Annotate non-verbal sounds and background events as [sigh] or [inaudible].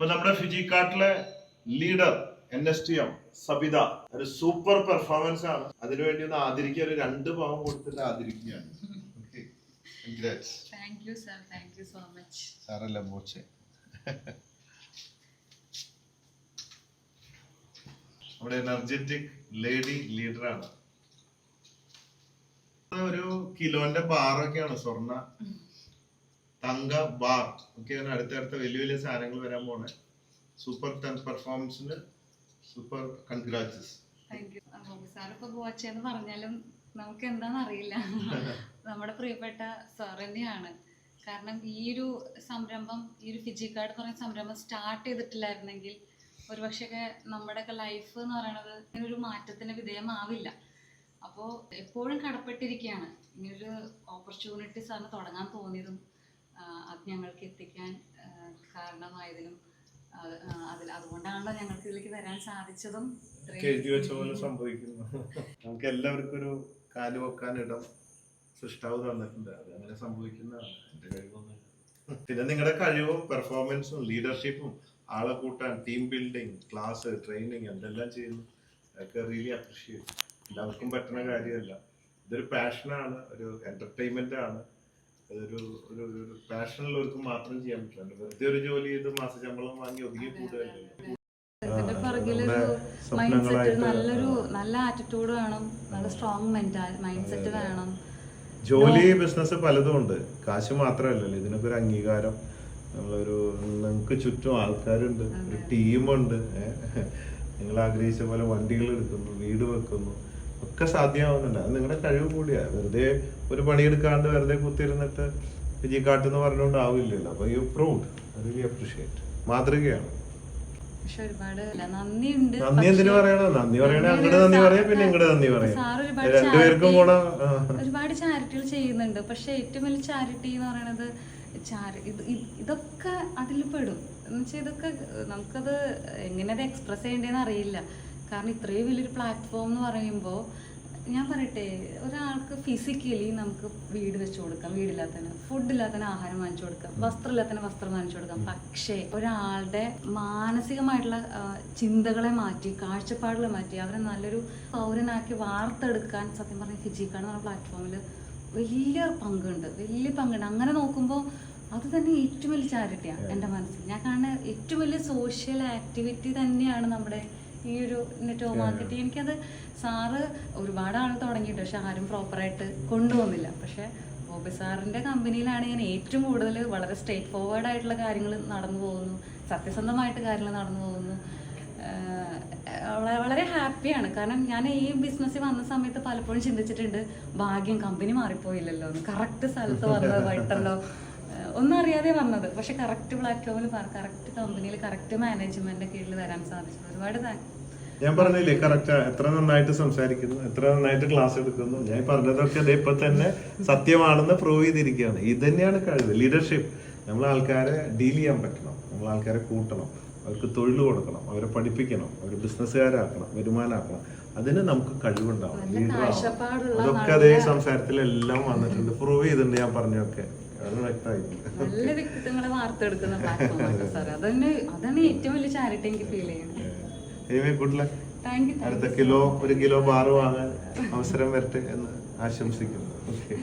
ഇപ്പൊ നമ്മുടെ ഫിജിക്കാട്ടിലെ leader N S T M Sabitha ഒരു സൂപ്പർ പെർഫോമൻസ് ആണ്. അതിനുവേണ്ടി ഒന്ന് ആദരിക്കുക ഒരു രണ്ട് പാവം കൊടുത്തിട്ട് ആദരിക്കുകയാണ്. Okay. Congrats. Thank you sir thank you so much സാറല്ല മോച്ചെ? നമ്മുടെ എനർജറ്റിക് ലേഡി ലീഡറാണ് ഒരു കിലോന്റെ ബാറൊക്കെയാണ് സ്വർണ. തങ്ക ബാർ ഒക്കെയാണ് അടുത്തടുത്ത വലിയ വലിയ സാധനങ്ങൾ വരാൻ പോണേ. സൂപ്പർ പെർഫോമൻസിന് സൂപ്പർ കൺഗ്രാറ്റ്സ് ഇപ്പൊ പോച്ചെന്ന് പറഞ്ഞാലും നമുക്ക് എന്താണെന്ന് അറിയില്ല. [laughs] നമ്മുടെ പ്രിയപ്പെട്ട സാർ തന്നെയാണ്. കാരണം ഈ ഒരു സംരംഭം ഈ ഒരു ഫിജി കാർഡ് എന്ന് പറയുന്ന സംരംഭം സ്റ്റാർട്ട് ചെയ്തിട്ടില്ലായിരുന്നെങ്കിൽ ഒരുപക്ഷെ നമ്മുടെയൊക്കെ ലൈഫ് എന്ന് പറയുന്നത് ഒരു മാറ്റത്തിന് വിധേയമാവില്ല. അപ്പോൾ എപ്പോഴും കടപ്പെട്ടിരിക്കുകയാണ് ഇങ്ങനൊരു ഓപ്പർച്യൂണിറ്റി സാറിന് തുടങ്ങാൻ തോന്നിയതും ഞങ്ങൾക്ക് എത്തിക്കാൻ കാരണമായതിലും അതിൽ അതുകൊണ്ടാണല്ലോ ഞങ്ങൾക്ക് ഇതിലേക്ക് വരാൻ സാധിച്ചതും എഴുതി വെച്ച പോലെ സംഭവിക്കുന്നു. നമുക്ക് എല്ലാവർക്കും ഒരു കാൽ വെക്കാൻ ഇടം സൃഷ്ടാവ് തന്നിട്ടുണ്ട്. അത് അങ്ങനെ സംഭവിക്കുന്നതാണ്. എന്റെ കഴിവൊന്നും പിന്നെ നിങ്ങളുടെ കഴിവും പെർഫോമൻസും ലീഡർഷിപ്പും ആളെ കൂട്ടാൻ ടീം ബിൽഡിംഗ് ക്ലാസ് ട്രെയിനിങ് എന്തെല്ലാം ചെയ്യുന്നു അതൊക്കെ റിയലി അപ്രീഷിയേറ്റ് എല്ലാവർക്കും പറ്റുന്ന കാര്യമല്ല. ഇതൊരു പാഷനാണ് ഒരു എന്റർടൈൻമെന്റ് ആണ്. അതൊരു ഒരു ഒരു പാഷനുള്ളവർക്ക് മാത്രം ചെയ്യാൻ പറ്റില്ല. വെറുതെ ഒരു ജോലി ചെയ്ത് മാസശമ്പളം വാങ്ങി ഒതുങ്ങി കൂടുതലല്ലോ ഇതിന്റെ പിറകിലൊരു മൈൻഡ് സെറ്റ് നല്ലൊരു നല്ല ആറ്റിറ്റ്യൂഡ് വേണം. നല്ല സ്ട്രോങ് മൈൻഡ് സെറ്റ് വേണം. ജോലി ബിസിനസ് പലതും ഉണ്ട്. കാശ് മാത്രമല്ലല്ലോ. ഇതിനൊക്കെ ഒരു അംഗീകാരം നമ്മളൊരു നിങ്ങൾക്ക് ചുറ്റും ആൾക്കാരുണ്ട്. ഒരു ടീമുണ്ട് നിങ്ങൾ ആഗ്രഹിച്ച പോലെ വണ്ടികൾ എടുക്കുന്നു വീട് വെക്കുന്നു. ഒക്കെ സാധ്യമാവുന്നുണ്ട്. അത് നിങ്ങളുടെ കഴിവ് കൂടിയാ. വെറുതെ ഒരു പണിയെടുക്കാണ്ട് വെറുതെ കുത്തിരുന്നിട്ട് കുത്തിയിരുന്നിട്ട് കാട്ടെന്ന് പറഞ്ഞുകൊണ്ട് ആവില്ലല്ലോ. അപ്പൊ യു പ്രൂഡ് റിയലി അപ്രീഷിയേറ്റ് മാതൃകയാണ്. പക്ഷെ ഒരുപാട് ഇല്ല, നന്ദിയുണ്ട്. നന്ദി എന്തിനു പറയണോ? നന്ദി പറയണേ അങ്ങോട്ട് നന്ദി പറയാം പിന്നെ ഇങ്ങോട്ട് നന്ദി പറയാം. സാർ ഒരുപാട് രണ്ടുപേർക്കും കൂടെ ആ. ഒരുപാട് ചാരിറ്റികൾ ചെയ്യുന്നുണ്ട്. പക്ഷെ ഏറ്റവും വലിയ ചാരിറ്റി എന്ന് ഇത് ഇതൊക്കെ അതിൽ പെടും. എന്നുവെച്ചാൽ ഇതൊക്കെ നമുക്കത് എങ്ങനെ അത് എക്സ്പ്രസ് ചെയ്യേണ്ടതെന്ന് അറിയില്ല. കാരണം ഇത്രയും വലിയൊരു പ്ലാറ്റ്ഫോം എന്ന് പറയുമ്പോൾ ഞാൻ പറയട്ടെ ഒരാൾക്ക് ഫിസിക്കലി നമുക്ക് വീട് വെച്ച് കൊടുക്കാം വീടില്ലാത്തതിന് ഫുഡില്ലാത്തതിന് ആഹാരം വാങ്ങിച്ചു കൊടുക്കാം വസ്ത്രമില്ലാത്തതിന് വസ്ത്രം വാങ്ങിച്ചു കൊടുക്കാം. പക്ഷേ ഒരാളുടെ മാനസികമായിട്ടുള്ള ചിന്തകളെ മാറ്റി കാഴ്ചപ്പാടുകളെ മാറ്റി അവരെ നല്ലൊരു പൗരനാക്കി വാർത്തെടുക്കാൻ സത്യം പറഞ്ഞ ഫിജിക്കാണ് പറഞ്ഞ പ്ലാറ്റ്ഫോമിൽ വലിയ പങ്കുണ്ട് വലിയ പങ്കുണ്ട്. അങ്ങനെ നോക്കുമ്പോൾ അത് തന്നെ ഏറ്റവും വലിയ ചാരിറ്റിയാണ് എന്റെ മനസ്സിൽ. ഞാൻ കാണുന്ന ഏറ്റവും വലിയ സോഷ്യൽ ആക്ടിവിറ്റി തന്നെയാണ് നമ്മുടെ ഈ ഒരു നെറ്റ്വർക്ക് മാർക്കറ്റിംഗ് എനിക്കത് സാറ് ഒരുപാട് ആൾ തുടങ്ങിയിട്ട് പക്ഷെ ആരും പ്രോപ്പറായിട്ട് കൊണ്ടുപോകുന്നില്ല. പക്ഷെ ബോബി സാറിന്റെ കമ്പനിയിലാണ് ഞാൻ ഏറ്റവും കൂടുതൽ വളരെ സ്ട്രേറ്റ് ഫോർവേഡ് ആയിട്ടുള്ള കാര്യങ്ങൾ നടന്നു പോകുന്നു സത്യസന്ധമായിട്ട് കാര്യങ്ങൾ നടന്നു പോകുന്നു. വളരെ ഹാപ്പിയാണ്. കാരണം ഞാൻ ഈ ബിസിനസ്സിൽ വന്ന സമയത്ത് പലപ്പോഴും ചിന്തിച്ചിട്ടുണ്ട് ഭാഗ്യം കമ്പനി മാറിപ്പോയില്ലല്ലോ കറക്റ്റ് സ്ഥലത്ത് വന്നത് വൈട്ടല്ലോ ഒന്നും അറിയാതെ വന്നത്. പക്ഷെ കറക്റ്റ് പ്ലാറ്റ്ഫോമിൽ കറക്റ്റ് കമ്പനിയിൽ കറക്റ്റ് മാനേജ്മെന്റ് കീഴിൽ വരാൻ സാധിച്ചു. ഒരുപാട് താങ്ക് ഞാൻ പറഞ്ഞില്ലേ കറക്റ്റ് എത്ര നന്നായിട്ട് സംസാരിക്കുന്നു എത്ര നന്നായിട്ട് ക്ലാസ് എടുക്കുന്നു. ഞാൻ പറഞ്ഞതൊക്കെ ഇപ്പൊ തന്നെ സത്യമാണെന്ന് പ്രൂവ് ചെയ്തിരിക്കുകയാണ്. ഇത് തന്നെയാണ് കഴിവ്. ലീഡർഷിപ്പ് നമ്മൾ ആൾക്കാരെ ഡീൽ ചെയ്യാൻ പറ്റണം. നമ്മൾ ആൾക്കാരെ കൂട്ടണം. അവർക്ക് തൊഴിൽ കൊടുക്കണം. അവരെ പഠിപ്പിക്കണം. അവരെ ബിസിനസ്സുകാരാക്കണം വരുമാനമാക്കണം അതിന് നമുക്ക് കഴിവുണ്ടാവും അതൊക്കെ അതേ സംസാരത്തിലെല്ലാം വന്നിട്ടുണ്ട്. പ്രൂവ് ചെയ്തിട്ടുണ്ട് ഞാൻ പറഞ്ഞൊക്കെ നല്ല വ്യക്തിത്വങ്ങളെ വാർത്തെടുക്കുന്ന പ്ലാറ്റ്ഫോമാണ് സാർ അതന്നെ അതാണ് ഏറ്റവും വലിയ ചാരിറ്റി എനിക്ക് ഫീൽ ചെയ്യുന്നത്. അടുത്ത കിലോ ഒരു കിലോ ബാർ വാങ്ങാൻ അവസരം വരട്ടെ എന്ന് ആശംസിക്കുന്നു. ഓക്കെ